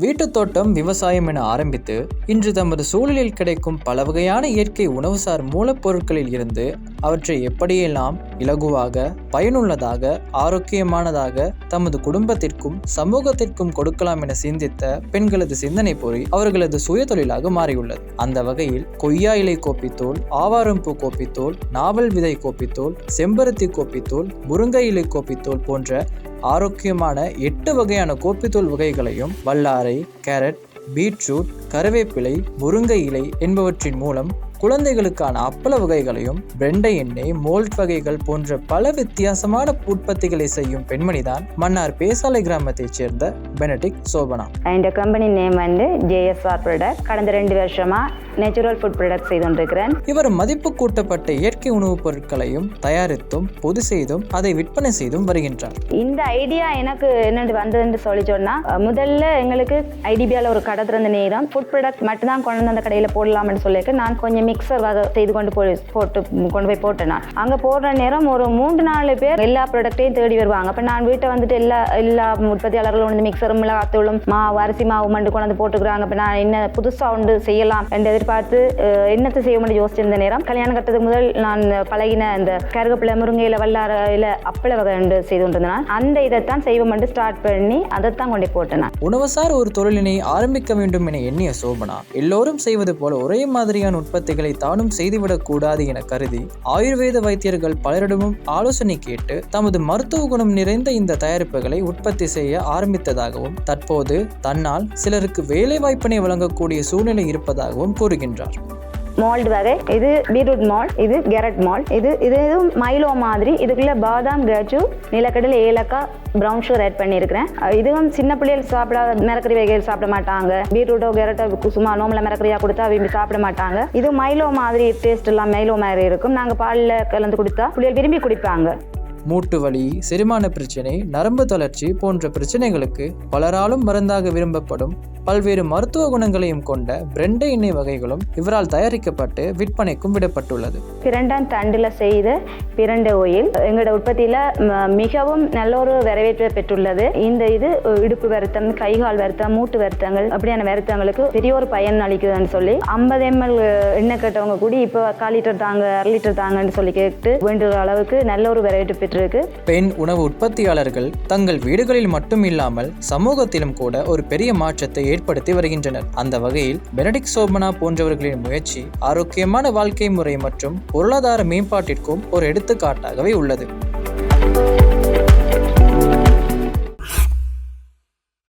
வீட்டுத் தோட்டம் விவசாயம் என ஆரம்பித்து இன்று தமது சூழலில் கிடைக்கும் பல வகையான இயற்கை உணவுசார் மூலப்பொருட்களில் இருந்து அவற்றை எப்படியெல்லாம் இலகுவாக பயனுள்ளதாக ஆரோக்கியமானதாக தமது குடும்பத்திற்கும் சமூகத்திற்கும் கொடுக்கலாம் என சிந்தித்த பெண்களது சிந்தனை பொறி அவர்களது சுயதொழிலாக மாறியுள்ளது. அந்த வகையில் கொய்யா இலை கோப்பித்தோல் ஆவாரம்பூ கோப்பித்தோல் நாவல் விதை கோப்பித்தோல் செம்பருத்தி கோப்பித்தோல் முருங்கை இலை கோப்பித்தோல் போன்ற ஆரோக்கியமான எட்டு வகையான கோப்பித்தூள் வகைகளையும் வல்லாரை கேரட் பீட்ரூட் கருவேப்பிலை முருங்கை இலை என்பவற்றின் மூலம் குழந்தைகளுக்கான அப்பள வகைகளையும் வெண்டை எண்ணெய் மோல்ட் வகைகள் போன்ற பல வித்தியாசமான உற்பத்திகளை செய்யும் பெண்மணிதான் மன்னார் பேசாலை கிராமத்தைச் சேர்ந்த பெனடிக் சோபனா. இந்த கம்பெனி நேம் வந்து ஜேஎஸ்ஆர் ப்ராடக்ட் கடந்த ரெண்டு வருஷமா நேச்சுரல் ஃபுட் ப்ராடக்ட் செய்து கொண்டிருக்கிறேன். இவர் மதிப்பு கூட்டப்பட்ட இயற்கை உணவுப் பொருட்களையும் தயாரித்தும் பொது செய்தும் அதை விற்பனை செய்தும் வருகின்றார். இந்த ஐடியா எனக்கு என்னென்று வந்ததுன்னு சொல்லி சொன்னா முதல்ல எங்களுக்கு ஐடிபியால ஒரு கடை திறந்த நேரம் ஃபுட் ப்ராடக்ட் மட்டும்தான் கொண்டு வந்து அந்த கடையில் போடலாம்னு சொல்லிட்டு நான் கொஞ்சம் மிக்சர் வகை செய்து கொண்டு போய் போட்டு கொண்டு போய் போட்டேன். நான் அங்கே போடுற நேரம் ஒரு மூன்று நாலு பேர் எல்லா ப்ராடக்ட்டையும் தேடி வருவாங்க. அப்போ நான் வீட்டை வந்துட்டு எல்லா எல்லா உற்பத்தியாளர்களும் வந்து மிக்சரும் மிளகாத்தூளும் மாவு அரிசி மாவு மண்டு கொண்டு வந்து போட்டுக்கிறாங்க. இப்போ நான் என்ன புதுசாக ஒன்று செய்யலாம் என்று எதிர்பார்த்து என்னத்தை செய்ய முடியும் யோசிச்சிருந்த நேரம் கல்யாணம் கட்டதுக்கு முதல் நான் பழகின இந்த கருகப்பிள்ளை முருங்கையில் வல்லாரையில் அப்பள வகை என்று செய்து கொண்டிருந்தேன். அந்த இதைத்தான் செய்வோம் என்று ஸ்டார்ட் பண்ணி அதைத்தான் கொண்டு போட்டேன். உணவுசார் ஒரு தொழிலினை ஆரம்பிக்க வேண்டும் என எண்ணிய சோபனா எல்லோரும் செய்வது போல ஒரே மாதிரியான உற்பத்திகள் தானும் செய்துவிடக் கூடாது என கருதி ஆயுர்வேத வைத்தியர்கள் பலரிடமும் ஆலோசனை கேட்டு தமது மருத்துவ குணம் நிறைந்த இந்த தயாரிப்புகளை உற்பத்தி செய்ய ஆரம்பித்ததாகவும் தற்போது தன்னால் சிலருக்கு வேலை வாய்ப்பினை வழங்கக்கூடிய சூழ்நிலை இருப்பதாகவும் கூறுகின்றார். மால்ட் வகை. இது பீட்ரூட் மால்ட் இது கேரட் மால்ட் இது இது இதுவும் மைலோ மாதிரி. இதுக்குள்ள பாதாம் கேஜு நிலக்கடலை ஏலக்காய் ப்ரௌன் ஷுகர் ஆட் பண்ணியிருக்கிறேன் இதுவும் சின்ன பிள்ளைகள் சாப்பிடாத மிரக்கறி வகைகள் சாப்பிட மாட்டாங்க. பீட்ரூட்டோ கேரட்டோ சும்மா நோம்பல மிரக்கறியாக கொடுத்தா விரும்பி சாப்பிட மாட்டாங்க. இது மைலோ மாதிரி டேஸ்ட் எல்லாம் மைலோ மாதிரி இருக்கும். நாங்கள் பாலில் கலந்து கொடுத்தா பிள்ளைகள் விரும்பி குடிப்பாங்க. மூட்டு வலி செரிமான பிரச்சனை நரம்பு தளர்ச்சி போன்ற பிரச்சனைகளுக்கு பலராலும் மருந்தாக விரும்பப்படும் பல்வேறு மருத்துவ குணங்களையும் கொண்ட பிரெண்டை எண்ணெய் வகைகளும் இவரால் தயாரிக்கப்பட்டு விற்பனைக்கும் விடப்பட்டுள்ளது. பிரண்டான் தண்டில் செய்த பிரண்டை ஓயில் எங்களோட உற்பத்தியில் மிகவும் நல்ல ஒரு வரவேற்பை பெற்றுள்ளது. இந்த இது இடுப்பு வருத்தம் கைகால் வருத்தம் மூட்டு வருத்தங்கள் அப்படியான வருத்தங்களுக்கு பெரிய ஒரு பயன் அளிக்குதுன்னு சொல்லி ஐம்பது எம்எல் எண்ணெய் கேட்டவங்க கூடி இப்போ கால் லிட்டர் தாங்க அரை லிட்டர் தாங்கன்னு சொல்லி கேட்டு வேண்டுகிற அளவுக்கு நல்ல ஒரு வரவேற்பு இருக்கு பெண் உணவு உற்பத்தியாளர்கள் தங்கள் வீடுகளில் மட்டும் இல்லாமல் சமூகத்திலும் கூட ஒரு பெரிய மாற்றத்தை ஏற்படுத்தி வருகின்றனர். அந்த வகையில் பெனடிக் சோபனா போன்றவர்களின் முயற்சி ஆரோக்கியமான வாழ்க்கை முறை மற்றும் பொருளாதார மேம்பாட்டிற்கும் ஒரு எடுத்துக்காட்டாகவே உள்ளது.